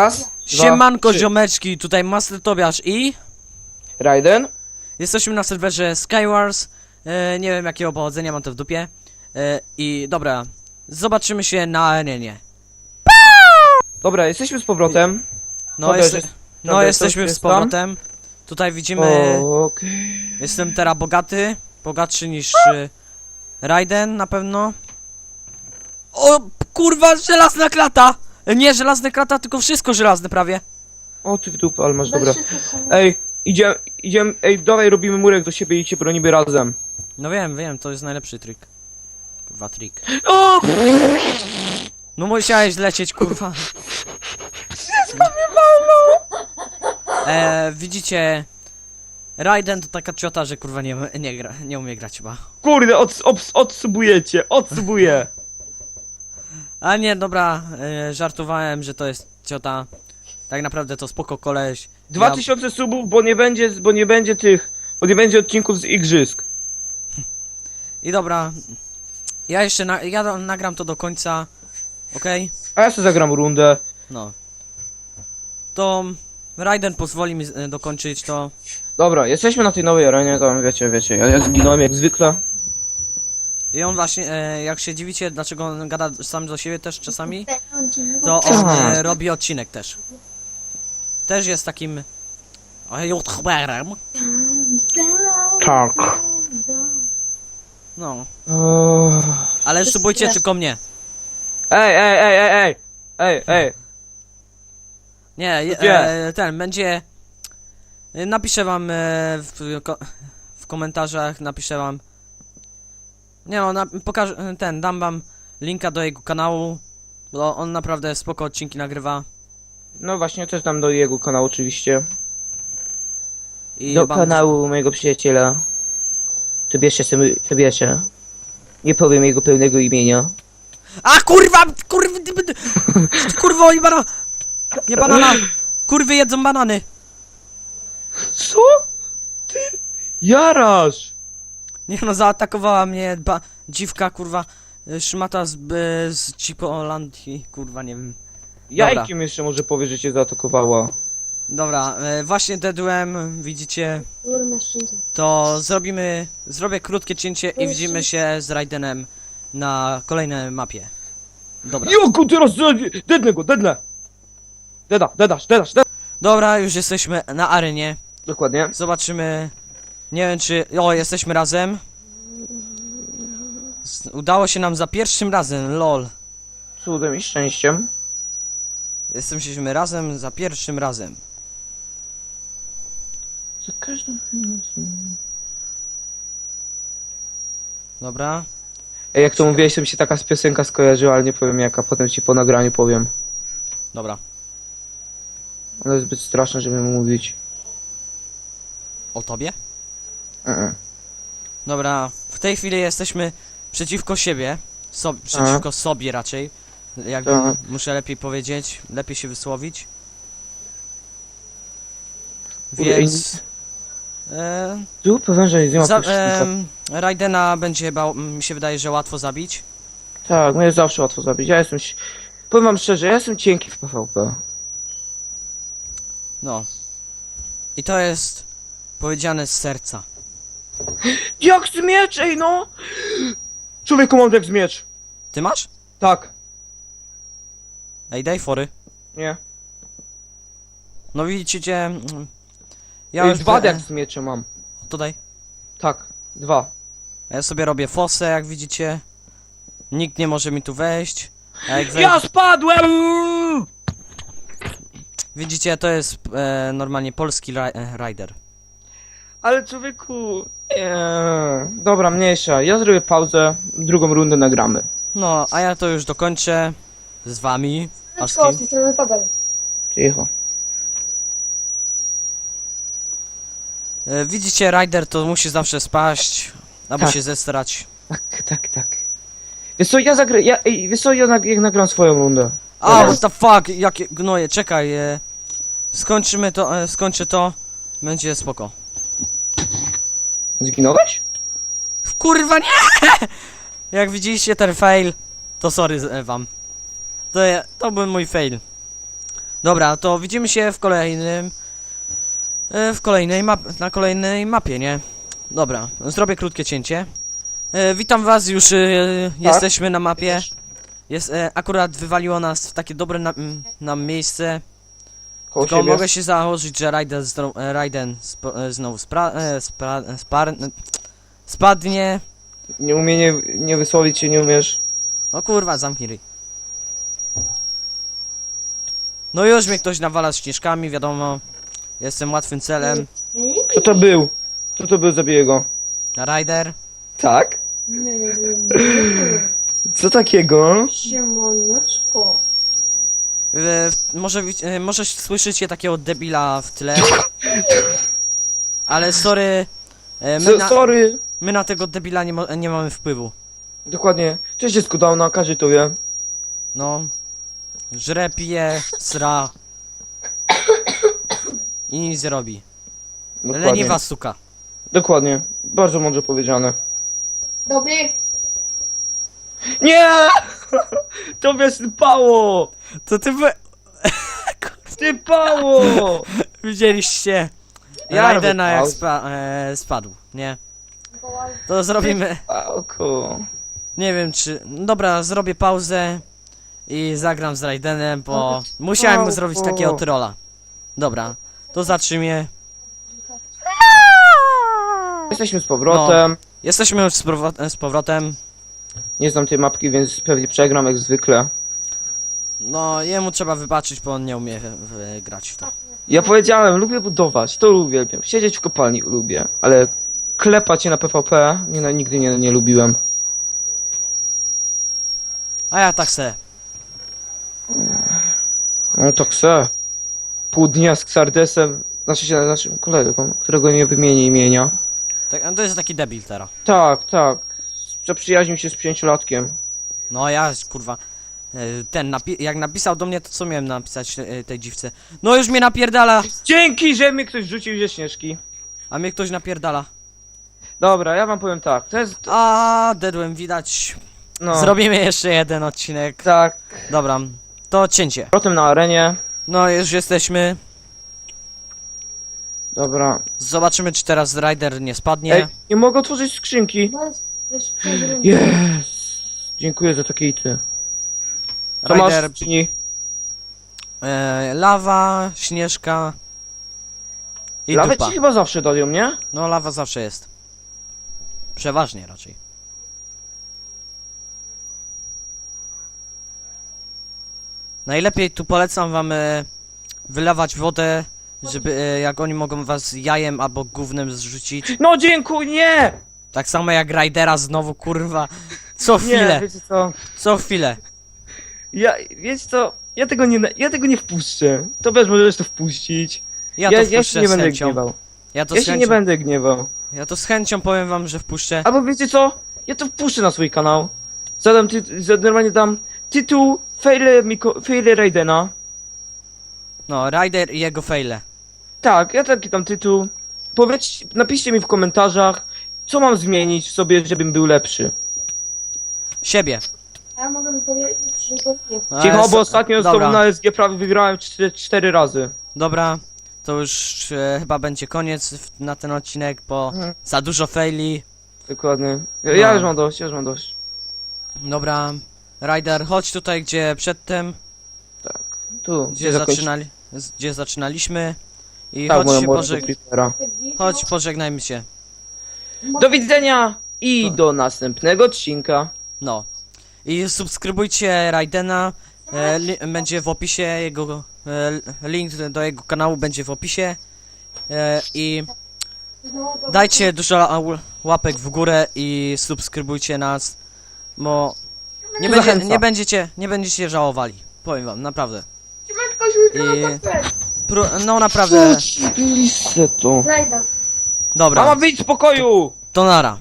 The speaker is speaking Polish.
Raz, Siemanko trzy. ziomeczki, tutaj Master Tobiasz i Raiden. jesteśmy na serwerze Skywars. E, nie wiem jakiego pochodzenia, mam to w dupie. E, I dobra, zobaczymy się na arenie. Dobra, jesteśmy z powrotem. No, jest, jest- no jesteśmy z tam? powrotem. Tutaj widzimy, O, Okej. jestem teraz bogaty, bogatszy niż e, Raiden na pewno. O kurwa, żelazna klata! Nie żelazna klata, tylko wszystko żelazne prawie. O ty w dupę, ale masz dobra. Ej, idziemy, idziemy, ej, dawaj robimy murek do siebie i cię bronimy razem. No wiem, wiem, to jest najlepszy trik. Kurwa trik. O! No musiałeś lecieć, kurwa. E, widzicie, Raiden to taka ciota, że kurwa nie, nie, gra, nie umie grać chyba. Kurde, od, od, odsubujecie, odsubuję. A nie, dobra, e, żartowałem, że to jest ciota. Tak naprawdę to spoko koleś. 2000 subów, bo nie będzie, bo nie będzie tych, bo nie będzie odcinków z igrzysk. I dobra, ja jeszcze na, ja do- nagram to do końca, okej? A ja sobie zagram rundę. No. To Raiden pozwoli mi e, dokończyć to. Dobra, jesteśmy na tej nowej arenie, tam wiecie, wiecie, ja, ja zginąłem jak zwykle. I on właśnie, e, jak się dziwicie, dlaczego on gada sam do siebie też czasami, to on Tak. e, robi odcinek też. Też jest takim e, youtuberem. Tak. No, ale subujcie tylko mnie. Ej, ej, ej, ej, ej, ej, ej. Nie, je- e, ten będzie. e, Napiszę wam e, w, ko w komentarzach, napiszę wam. Nie no, na, pokażę, ten, dam wam linka do jego kanału, bo on naprawdę spoko odcinki nagrywa. No właśnie, też dam do jego kanału oczywiście. I do wam- kanału mojego przyjaciela. To bierze to bierze. Nie powiem jego pełnego imienia. A kurwa, kurwa, ty- ty- kurwa, i bana, nie banana, kurwy jedzą banany. Co? Ty? Jarasz! Nie no, zaatakowała mnie ba, dziwka, kurwa, y, szmata z, y, z Cipolandii, kurwa, nie wiem. Jajkiem jeszcze może powie, że cię zaatakowała. Dobra, e, właśnie dedłem, widzicie, to zrobimy, zrobię krótkie cięcie i widzimy się z Raidenem na kolejnej mapie. Dobra, Joku, teraz dednę go, dednę! Dedasz, dedasz, dedasz, dedasz. dobra, już jesteśmy na arenie, Dokładnie. zobaczymy, nie wiem czy, o, jesteśmy razem. Z- Udało się nam za pierwszym razem, lol. Cudem i szczęściem. Jesteśmy razem za pierwszym razem. Za każdym Dobra, Ej, jak to mówiłeś, to mi się taka piosenka skojarzyła, ale nie powiem jaka, potem ci po nagraniu powiem. dobra. Ona jest zbyt straszna, żeby mówić. O tobie? E-e. Dobra, w tej chwili jesteśmy przeciwko siebie. So, przeciwko sobie raczej. Jakby Tak. muszę lepiej powiedzieć, lepiej się wysłowić. Kurde, Więc. E, Tu pewnie, że nie ma za, em, Raidena będzie chyba, mi się wydaje, że łatwo zabić. Tak, mnie jest zawsze łatwo zabić. Ja jestem. ś- Powiem wam szczerze, ja jestem cienki w PvP. No. I to jest powiedziane z serca. Jak z miecz, ej no! Człowieku mam jak z miecz. Ty masz? Tak. Ej, daj fory. Nie. No widzicie. mm, Ja ej, już dwa jak z mieczem mam. To daj. Tak, dwa. Ja sobie robię fosę, jak widzicie. Nikt nie może mi tu wejść. A jak Ja spadłem! widzicie, to jest e, normalnie polski ri e, rider. Ale człowieku... Nie. Dobra, mniejsza. Ja zrobię pauzę, drugą rundę nagramy. No, a ja to już dokończę z wami. A z Szkoda, kim? to tabel. Cicho. E, widzicie, rider to musi zawsze spaść, albo Tak. się zestrać. Tak, tak, tak. Wiesz co, ja zagrę... Ja, ej, wiesz co, ja nag jak nagram swoją rundę. A, what the fuck, jakie gnoje, czekaj. E, skończymy to, e, skończę to. Będzie spoko. Zginąłeś? Kurwa nie! Jak widzieliście ten fail, to sorry z- e, wam. To, je- to był mój fail. Dobra, to widzimy się w kolejnym... e, W kolejnej map... na kolejnej mapie, nie? Dobra, zrobię krótkie cięcie. E, Witam was, już e, jesteśmy na mapie. Jest, e, akurat wywaliło nas w takie dobre na, m, nam miejsce. Koło Tylko siebie. mogę się założyć, że Raiden, zdro, e, Raiden spo, e, znowu spra, e, spra, spar, spadnie. Nie umie, nie, nie wysłowić się nie umiesz. O kurwa, zamknij ryj. No już mnie ktoś nawala śnieżkami, wiadomo. Jestem łatwym celem. Kto to był? Kto to był, zabiję go. Rider. Tak? Co takiego? Siemoneczko. E, może, e, może słyszycie takiego debila w tle. Ale sorry. E, my, So, na, sorry. my na tego debila nie, mo- nie mamy wpływu. Dokładnie. Cześć dziecku downa, każdy to wie. No. Żre, pije, sra. I nic nie robi. Dokładnie. Leniwa suka. Dokładnie. Bardzo mądrze powiedziane. Dobry. Nie! To mnie sypało! To ty wy... Sypało! widzieliście Ja Raidena jak spa, e, spadł, nie? To zrobimy... Nie wiem czy... Dobra, zrobię pauzę i zagram z Raidenem, bo musiałem mu zrobić takiego trolla. Dobra, to zatrzymię. Jesteśmy z powrotem. Jesteśmy już z, powro- z powrotem. Nie znam tej mapki, więc pewnie przegram jak zwykle. No, jemu trzeba wybaczyć, bo on nie umie w- w- grać w to. Ja powiedziałem, lubię budować, to uwielbiam. Siedzieć w kopalni lubię, ale klepać się na PvP nie, no, nigdy nie, nie lubiłem. A ja tak se. No to chcę. Pół dnia z Xardesem, znaczy się naszym kolegą, którego nie wymienię imienia. Tak, to jest taki debil teraz. Tak, tak. Zaprzyjaźnił się z pięciolatkiem. No ja, kurwa, ten, napi jak napisał do mnie, to co miałem napisać e, tej dziwce? No już mnie napierdala, Dzięki, że mnie ktoś rzucił ze śnieżki. a mnie ktoś napierdala. Dobra, ja wam powiem tak, to jest... A, dedłem, widać. No, Zrobimy jeszcze jeden odcinek. tak. Dobra, to cięcie. Potem na arenie. No już jesteśmy. Dobra. Zobaczymy, czy teraz Rider nie spadnie. Ej, nie mogę otworzyć skrzynki. Yes. Dziękuję za takie ity. Co masz Rider, e, lawa, śnieżka i Lawę dupa. ci chyba zawsze dają, nie? No lawa zawsze jest. Przeważnie raczej. Najlepiej tu polecam wam e, wylewać wodę, żeby e, jak oni mogą was jajem albo gównem zrzucić. No dziękuję, nie! Tak samo jak Raidera znowu kurwa. Co Nie, chwilę, wiecie co? co chwilę. Ja, wiecie co? Ja tego nie, ja tego nie wpuszczę. To wiesz, możesz to wpuścić. Ja ja, to ja się nie z będę chęcią. gniewał. Ja to Ja się nie chęcią. będę gniewał. Ja to z chęcią powiem wam, że wpuszczę. Albo wiecie co? Ja to wpuszczę na swój kanał. Zadam ty, normalnie dam tytuł Faile, Miko, Faile Raidena. No, Rider i jego faile. Tak, ja taki tam tytuł. Powiedzcie, napiszcie mi w komentarzach, co mam zmienić w sobie, żebym był lepszy. Siebie. A ja mogę powiedzieć, No, Cicho, bo ostatnio z dobra. na SG prawie wygrałem 4, 4 razy. Dobra, to już e, chyba będzie koniec w, na ten odcinek, bo Mhm. za dużo faili. Dokładnie. Ja, No. ja już mam dość, ja już mam dość. Dobra, Ryder, chodź tutaj, gdzie przedtem, Tu, gdzie, zaczynali, z- gdzie zaczynaliśmy. I Tak, chodź się pożeg... Creepera. chodź, pożegnajmy się. Do widzenia i do następnego odcinka. No. I subskrybujcie Raidena. E, li, będzie w opisie jego. E, link do jego kanału będzie w opisie. E, I dajcie dużo ła- łapek w górę i subskrybujcie nas. Bo nie, będzie, nie będziecie nie będziecie żałowali. Powiem wam, naprawdę. I- kafę. Pró no naprawdę. Listę to. Zajdę. Dobra, Mama wyjdź z pokoju! to nara.